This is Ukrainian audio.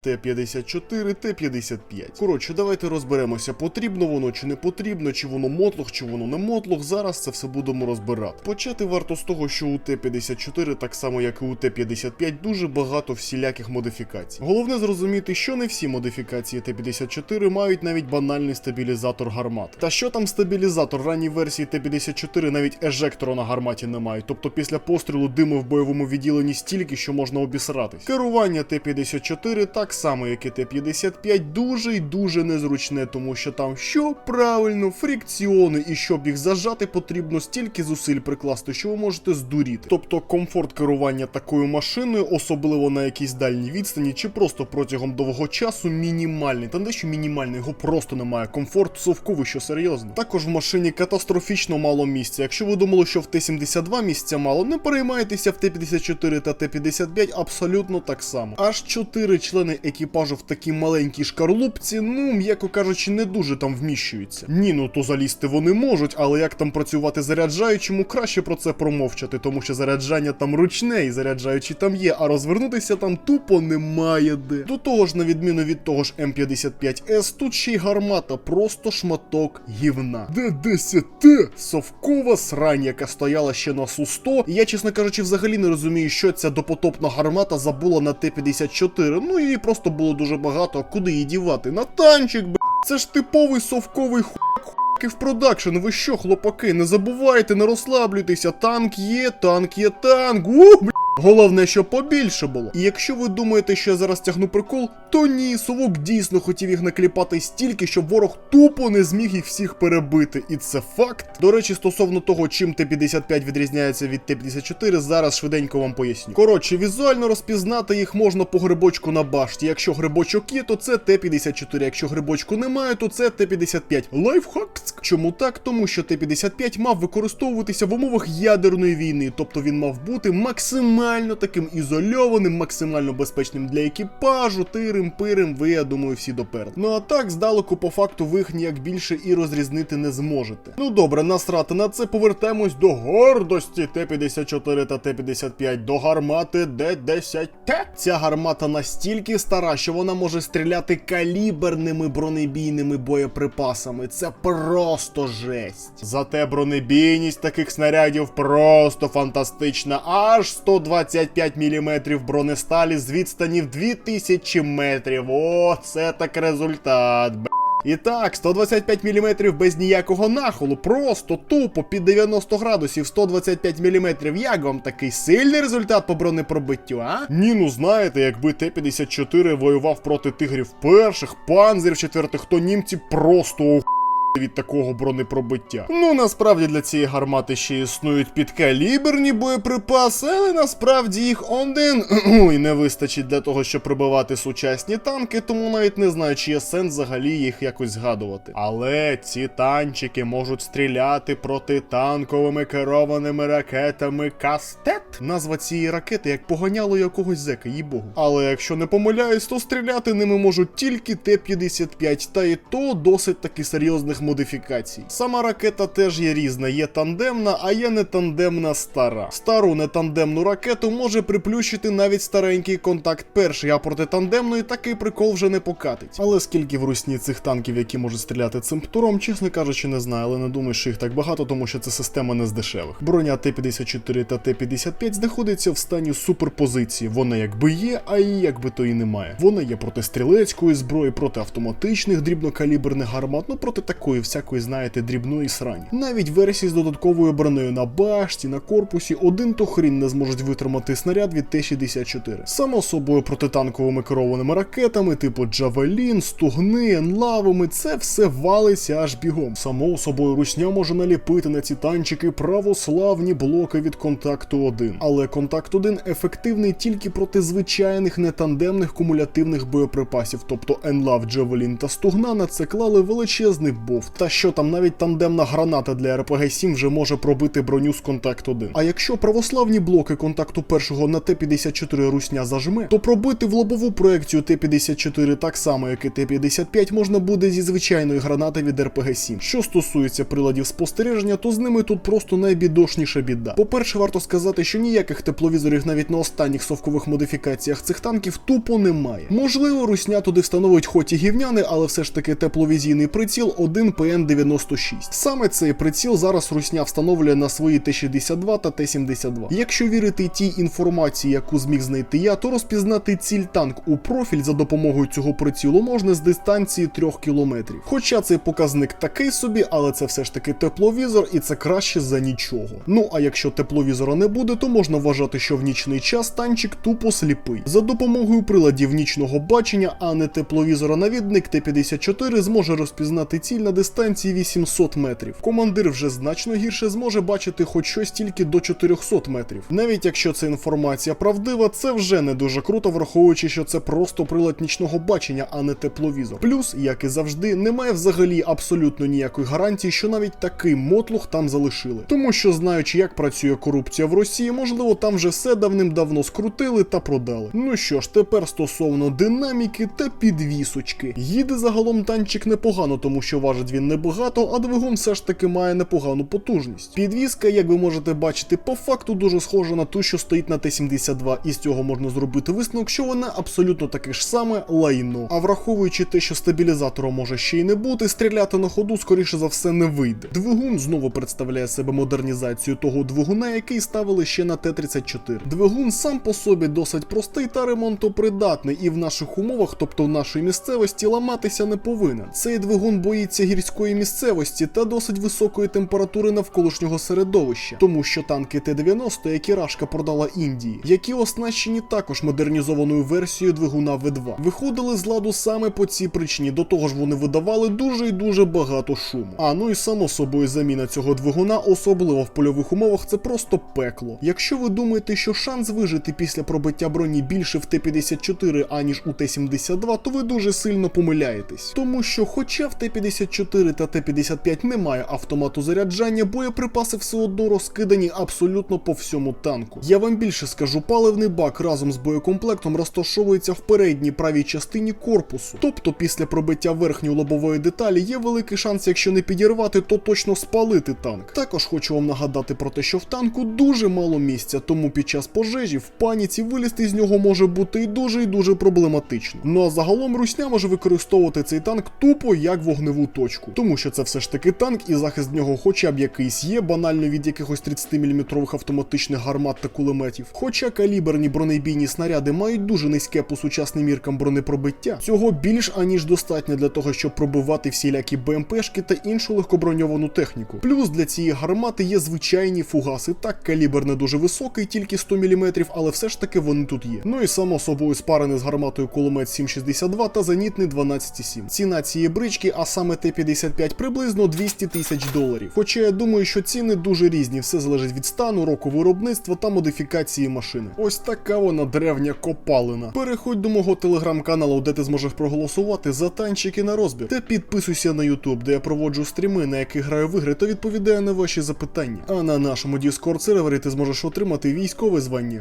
Т-54, Т-55. Коротше, давайте розберемося, потрібно воно чи не потрібно, чи воно мотлох, чи воно не мотлох. Зараз це все будемо розбирати. Почати варто з того, що у Т-54, так само як і у Т-55, дуже багато всіляких модифікацій. Головне зрозуміти, що не всі модифікації Т-54 мають навіть банальний стабілізатор гармат. Та що там стабілізатор ранній версії Т-54 навіть ежектора на гарматі не мають, тобто після пострілу диму в бойовому відділенні стільки, що можна обісратись. Керування Т-54 так само, як і Т-55, дуже й дуже незручне, тому що там що правильно, фрикціони, і щоб їх зажати, потрібно стільки зусиль прикласти, що ви можете здуріти. Тобто комфорт керування такою машиною, особливо на якійсь дальній відстані, чи просто протягом довгого часу, мінімальний. Та не що мінімальний, його просто немає. Комфорт совковий, що серйозно. Також в машині катастрофічно мало місця. Якщо ви думали, що в Т-72 місця мало, не переймайтеся в Т-54 та Т-55 абсолютно так само. Аж чотири члени екіпажу в такій маленькій шкарлупці, ну, м'яко кажучи, не дуже там вміщуються. Ні, ну то залізти вони можуть, але як там працювати заряджаючому, краще про це промовчати, тому що заряджання там ручне і заряджаючий там є, а розвернутися там тупо немає де. До того ж, на відміну від того ж М55С, тут ще й гармата, просто шматок гівна. Д-10Т! Совкова срань, яка стояла ще на Су-100. І я, чесно кажучи, взагалі не розумію, що ця допотопна гармата забула на Т-54. Ну її просто було дуже багато, куди її дівати? На танчик, б. Це ж типовий совковий хуяк хуки в продакшн. Ви що, хлопаки, не забувайте, не розслаблюйтеся. Танк є, танк є танк. У, бля. Головне, щоб побільше було. І якщо ви думаєте, що я зараз тягну прикол, то ні, совок дійсно хотів їх накліпати стільки, щоб ворог тупо не зміг їх всіх перебити. І це факт. До речі, стосовно того, чим Т-55 відрізняється від Т-54, зараз швиденько вам поясню. Коротше, візуально розпізнати їх можна по грибочку на башті. Якщо грибочок є, то це Т-54. Якщо грибочку немає, то це Т-55. Лайфхак. Чому так? Тому що Т-55 мав використовуватися в умовах ядерної війни, тобто він мав бути максимально таким ізольованим, максимально безпечним для екіпажу, тирим, пирим, ви, я думаю, всі доперед. Ну а так, здалеку, по факту, ви їх ніяк більше і розрізнити не зможете. Ну добре, насрати на це повертаємось до гордості Т-54 та Т-55, до гармати Д-10Т. Ця гармата настільки стара, що вона може стріляти каліберними бронебійними боєприпасами. Це просто жесть. Зате бронебійність таких снарядів просто фантастична. Аж 125 мм бронесталі з відстані в 2000 метрів. О, це так результат. І так, 125 мм без ніякого нахолу, просто тупо під 90 градусів 125 мм. Як вам такий сильний результат по бронепробиттю, а? Ні, ну знаєте, якби Т-54 воював проти тигрів перших, панзерів четвертих, то німці просто від такого бронепробиття. Ну насправді для цієї гармати ще існують підкаліберні боєприпаси, але насправді їх один ой, не вистачить для того, щоб пробивати сучасні танки, тому навіть не знаю, чи є сенс взагалі їх якось згадувати. Але ці танчики можуть стріляти протитанковими керованими ракетами Кастет. Назва цієї ракети як поганяло якогось зека, їй богу. Але якщо не помиляюсь, то стріляти ними можуть тільки Т-55, та і то досить таки серйозних модифікацій. Сама ракета теж є різна, є тандемна, а є не тандемна стара. Стару нетандемну ракету може приплющити навіть старенький контакт перший, а проти тандемної такий прикол вже не покатить. Але скільки в русні цих танків, які можуть стріляти цим птуром, чесно кажучи, не знаю, але не думаю, що їх так багато, тому що це система не з дешевих. Броня Т-54 та Т-55 знаходиться в стані суперпозиції. Вона якби є, а її якби то і немає. Вона є проти стрілецької зброї, проти автоматичних дрібнокаліберних гармат, ну проти такої всякої, знаєте, дрібної срані. Навіть версії з додатковою бронею на башті, на корпусі, один то хрін не зможуть витримати снаряд від Т-64. Само собою протитанковими керованими ракетами, типу Джавелін, Стугни, Енлавами, це все валиться аж бігом. Само собою русня може наліпити на ці танчики православні блоки від контакту 1. Але контакт 1 ефективний тільки проти звичайних нетандемних кумулятивних боєприпасів, тобто Енлав, Джавелін та Стугна на це клали величезний бонус. Молотов. Та що там навіть тандемна граната для РПГ-7 вже може пробити броню з контакт 1. А якщо православні блоки контакту першого на Т-54 русня зажме, то пробити в лобову проекцію Т-54 так само, як і Т-55 можна буде зі звичайної гранати від РПГ-7. Що стосується приладів спостереження, то з ними тут просто найбідошніша біда. По-перше, варто сказати, що ніяких тепловізорів навіть на останніх совкових модифікаціях цих танків тупо немає. Можливо, русня туди встановить хоч і гівняний, але все ж таки тепловізійний приціл 1 ПН-96. Саме цей приціл зараз русня встановлює на свої Т-62 та Т-72. Якщо вірити тій інформації, яку зміг знайти я, то розпізнати ціль танк у профіль за допомогою цього прицілу можна з дистанції 3 кілометрів. Хоча цей показник такий собі, але це все ж таки тепловізор, і це краще за нічого. Ну а якщо тепловізора не буде, то можна вважати, що в нічний час танчик тупо сліпий. За допомогою приладів нічного бачення, а не тепловізора, навідник Т-54 зможе розпізнати ціль на дистанції 800 метрів. Командир вже значно гірше зможе бачити хоч щось тільки до 400 метрів. Навіть якщо ця інформація правдива, це вже не дуже круто, враховуючи, що це просто прилад нічного бачення, а не тепловізор. Плюс, як і завжди, немає взагалі абсолютно ніякої гарантії, що навіть такий мотлух там залишили. Тому що, знаючи, як працює корупція в Росії, можливо, там вже все давним-давно скрутили та продали. Ну що ж, тепер стосовно динаміки та підвісочки. Їде загалом танчик непогано, тому що важить він небагато, а двигун все ж таки має непогану потужність. Підвіска, як ви можете бачити, по факту дуже схожа на ту, що стоїть на Т-72, і з цього можна зробити висновок, що вона абсолютно таке ж саме лайно. А враховуючи те, що стабілізатора може ще й не бути, стріляти на ходу, скоріше за все, не вийде. Двигун знову представляє себе модернізацію того двигуна, який ставили ще на Т-34. Двигун сам по собі досить простий та ремонтопридатний, і в наших умовах, тобто в нашій місцевості, ламатися не повинен. Цей двигун боїться гірської місцевості та досить високої температури навколишнього середовища, тому що танки Т-90, які Рашка продала Індії, які оснащені також модернізованою версією двигуна В2, виходили з ладу саме по цій причині. До того ж, вони видавали дуже і дуже багато шуму. А ну і само собою заміна цього двигуна, особливо в польових умовах, це просто пекло. Якщо ви думаєте, що шанс вижити після пробиття броні більше в Т-54, аніж у Т-72, то ви дуже сильно помиляєтесь. Тому що, хоча в Т-54 та Т-55 немає автомату заряджання, боєприпаси все одно розкидані абсолютно по всьому танку. Я вам більше скажу, паливний бак разом з боєкомплектом розташовується в передній правій частині корпусу. Тобто, після пробиття верхньої лобової деталі є великий шанс, якщо не підірвати, то точно спалити танк. Також хочу вам нагадати про те, що в танку дуже мало місця, тому під час пожежі в паніці вилізти з нього може бути і дуже і дуже проблематично. Ну а загалом русня може використовувати цей танк тупо як вогневу точку, тому що це все ж таки танк, і захист нього хоча б якийсь є, банально від якихось 30-мм автоматичних гармат та кулеметів. Хоча каліберні бронебійні снаряди мають дуже низьке по сучасним міркам бронепробиття, цього більш аніж достатньо для того, щоб пробивати всілякі БМПшки та іншу легкоброньовану техніку. Плюс для цієї гармати є звичайні фугаси. Так, калібр не дуже високий, тільки 100 мм, але все ж таки вони тут є. Ну і само собою спарений з гарматою кулемет 762 та зенітний 12,7. Ціна цієї брички, а саме Т-55, приблизно 200 тисяч доларів. Хоча я думаю, що ціни дуже різні, все залежить від стану, року виробництва та модифікації машини. Ось така вона древня копалина. Переходь до мого телеграм-каналу, де ти зможеш проголосувати за танчики на розбір. Та підписуйся на YouTube, де я проводжу стріми, на яких граю в ігри та відповідаю на ваші запитання. А на нашому Discord сервері ти зможеш отримати військове звання.